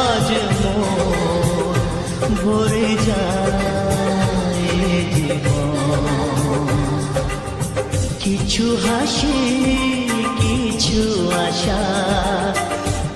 আজ ভরে কিছু হাসি কিছু আশা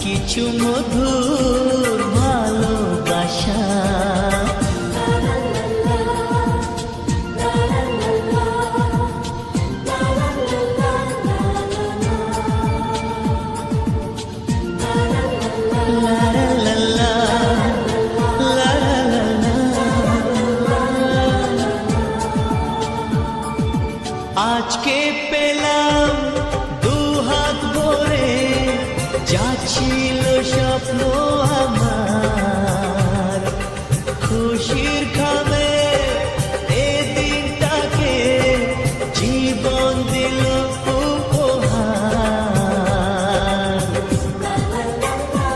কিছু মধুর আজকে পেলাম দু হাত ভরে যাচ্ছিল স্বপ্ন।